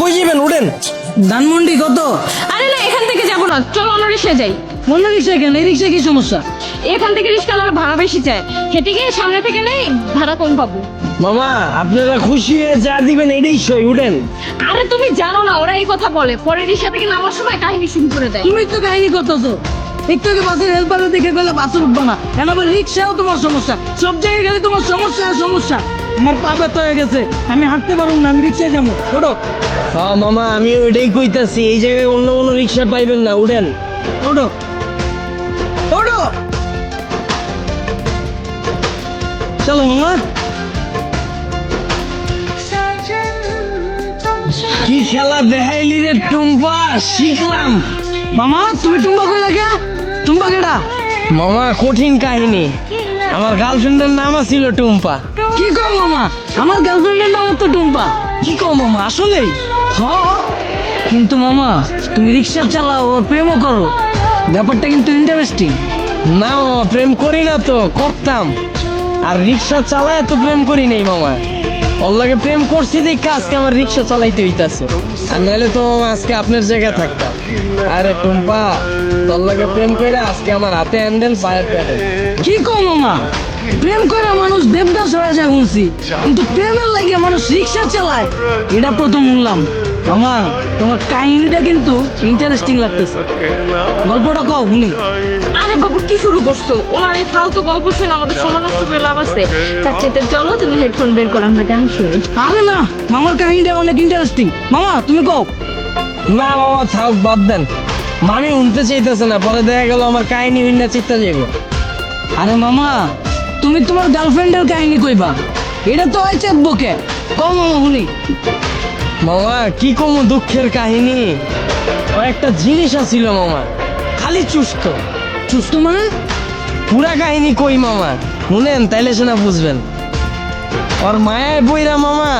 কই যাবেন? উঠেন। ধানমন্ডি কত? আরে না এখান থেকে যাব না। চলো অন্য রিক্সায় যাই। অন্য রিক্সা কেন? এই রিক্সা কি সমস্যা? এখান থেকে রিক্সাওয়ালার ভাড়া বেশি চায়। হেঁটে গিয়ে সামনে থেকে নেই ভাড়া কম পাবো। মামা আপনারা খুশি হয়ে যা দিবেন এটাই সই উঠেন। আরে তুমি জানো না ওরা এই কথা বলে। পরে রিক্সা থেকে নামার সময় কাহিনী শুরু করে দেয়। তুমি তো কাহিনী করতেছো। একটু আগে বাসের হেল্পারে দেখে গেলে বাসে উঠবো না। কেন আবার রিক্সাও তোমার সমস্যা। সব জায়গায় গেলে তোমার সমস্যা সমস্যা। আমার পা ব্যথা হয়ে গেছে আমি হাঁটতে পারব না আমি রিক্সায় যাব। ওঠো। হ্যাঁ মামা আমি ওইটাই কইতাছি এই জায়গায় অন্য কোনো রিক্সা পাইবেন না উঠেন। ওঠো। ওঠো। চলো মামা। কি খেলা দেখাইলি রে টুম্পা শিখলাম। মামা তুমি টুম্বা কই লাগে? টুম্বা কেডা? মামা কঠিন কাহিনী। আমার গার্লফ্রেন্ডের নাম ছিল টুম্পা। কি কম মামা? আমার গার্লফ্রেন্ডের নাম তো টুম্পা। কি কম মামা? আসলেই? কিন্তু মামা তুমি রিক্সা চালাও ওর প্রেমও করো। ব্যাপারটা কিন্তু ইন্টারেস্টিং না মামা প্রেম করি না তো করতাম। আর রিক্সা চালায় তো প্রেম করি নাই মামা। লাগে প্রেম করছি দেখে আজকে আমার রিক্সা চালাইতে হইতাছে। আর নাহলে তো আজকে আপনার জায়গায় থাকতাম। আরে টুম্পা তোর লাগে প্রেম করে আজকে আমার হাতে হ্যান্ডেল পায়ের প্যাডেল কি কো মামা প্রেম করে মানুষ দেবদাস হয়ে যায় শুনছি। কিন্তু প্রেমের লাগে মানুষ রিক্সা চালায়। এটা প্রথম শুনলাম। মামা, তোমার কাহিনীটা কিন্তু ইন্টারেস্টিং লাগতেছে। গল্পটা কও, শুনি। আরে বাবু কি শুরু করছ? ওনার এই ফালতু গল্প শুনে আমাদের সময় নষ্ট করে লাভ আছে। তার চেয়ে চলো তুমি হেডফোন বের করো আমরা গান শুনি। আরে না মামার কাহিনীটা অনেক ইন্টারেস্টিং মামা তুমি কও। না মামা থাক বাদ দেন। মামি উনতে চাইতেছে না পরে দেখা গেল আমার কাহিনী উন্না চিত্তা যাব আরে মামা তুমি তোমার গার্লফ্রেন্ডের কাহিনী কইবা। এটা তো হয় চেপবকে। কও মামা শুনি। মামা কি কম দুঃখের কাহিনী? একটা জিনিস আছিল মামা। খালি চুস্ত সুস্থ মানে পুরা কাহিনী কই মামা? শুনেন, তাইলে শোনা বুঝবেন। ওর মায়ের বইরা মামা,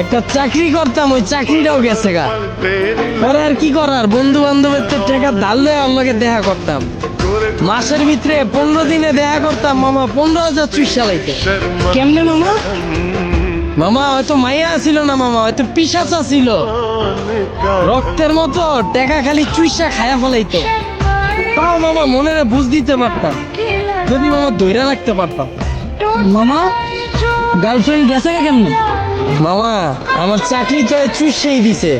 একটা চাকরি করতাম, ওই চাকরিটাও গেছে গা। পরে আর কি করার বন্ধু বান্ধবের তো টাকা ধারলে আমাকে দেখা করতাম। মাসের ভিতরে পনেরো দিনে দেখা করতাম মামা, পনেরো হাজার চুইস চালাইতে কেমনে মামা? মামা, হয়তো মাইয়া ছিল না মামা, হয়তো পিসাচা ছিল। রক্তের মতো, টাকা খালি চুইসা খায়া ফেলাইতো। তাও মামা মনে বুঝ দিতে পারতাম। যদি মামা দৈরা রাখতে পারতাম। মামা গার্লফ্রেন্ড গেছে কেমনে? মামা, আমার চাকরি তো চুষেই দিছে।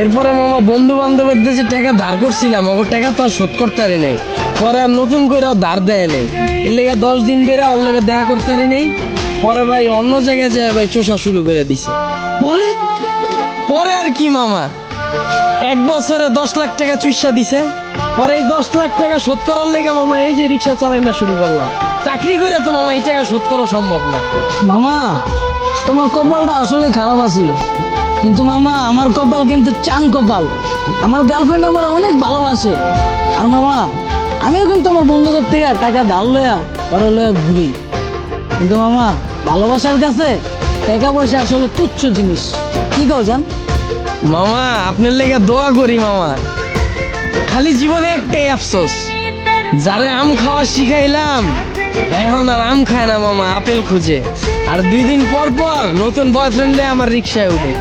এরপরে মামা বন্ধু বান্ধবের যে টাকা ধার করছিলাম ওর টাকা তো আর শোধ করতে পারি নাই। পরে আর নতুন করে ধার দেয় নেই। এর লেগে দশ দিন বেড়ে ওর লেগে দেখা করতে পারি নেই। পরে ভাই অন্য জায়গায় যায় ভাই চোষা শুরু করে দিছে। বলে পরে আর কি মামা? এক বছরে দশ লাখ টাকা চুইসা দিছে। পরে এই দশ লাখ টাকা শোধ করার লেগে মামা এই যে রিক্সা চালাই না শুরু করলাম চাকরি করে তো মামা এই টাকা শোধ করা সম্ভব না। মামা, তোমার কপালটা আসলে খারাপ আছিল। কিন্তু মামা, আমার কপাল কিন্তু চান কপাল। আমার গার্লফ্রেন্ড আমার অনেক ভালোবাসে। আর মামা, আমিও কিন্তু আমার বন্ধুদের থেকে টাকা ধার লয়া পরে লয়া ঘুরি। কিন্তু মামা, ভালোবাসার কাছে টাকা পয়সা আসলে তুচ্ছ জিনিস। কি কও জান? মামা, আপনার লেগে দোয়া করি মামা। খালি জীবনে একটাই আফসোস যারে আম খাওয়া শিখাইলাম এখন আর আম খায় না মামা আপেল খুঁজে। আর দুই দিন পর পর নতুন বয়ফ্রেন্ডে আমার রিক্সায় উঠে।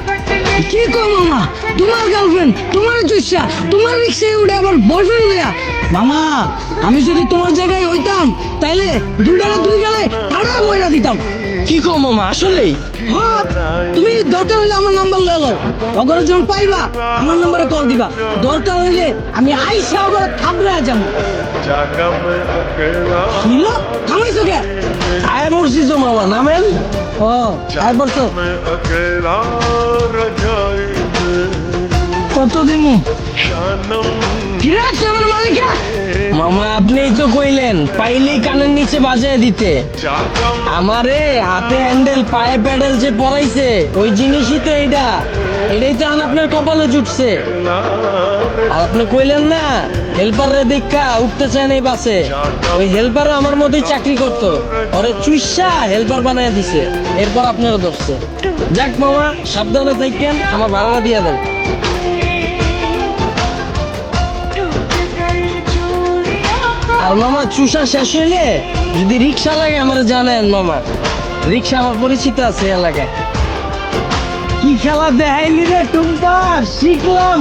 কি কও মামা? তোমার গার্লফ্রেন্ড তোমার চুষা তোমার রিক্সায় উঠে আবার বয়ফ্রেন্ড লয়া? মামা আমি যদি তোমার জায়গায় হইতাম তাইলে দুই ডালে দুই গেলে তারা ময়রা দিতাম। কি কম মামা আসলেই হ্যাঁ, তুমি দরকার হলে আমার নাম্বার লয়ে লও। অগর পাইবা আমার নাম্বারে কল দিবা। দরকার হইলে আমি আইসা অগর থামরা যাব। হিলো থামাইছো কে? আয় মরছি তো মামা নামেন? ও আয় বলছো কত দিন? মালিকা মামা, আপনিই তো কইলেন, পাইলেই কানের নিচে বাজায় দিতে। আমারে হাতে হ্যান্ডেল, পায়ে প্যাডেল যে পড়াইছে ওই জিনিসই তো এইটা এটাই তো আপনার কপালে জুটছে। আর আপনি কইলেন না হেল্পারে দেখা, উঠতে চায় না বাসে। ওই হেল্পার আমার মতোই চাকরি করতো। ওরে চুইসা, হেল্পার বানায় দিছে। এরপর আপনারা ধরছে। যাক মামা, সাবধানে থাকেন, আমার ভাড়া দিয়ে দেন। আর মামা, চুষা শেষ হইলে যদি রিক্সা লাগে আমার জানেন মামা। রিক্সা আমার পরিচিত আছে এলাকায়। কি খেলা দেখাইলি রে টুম্পা? শিখলাম।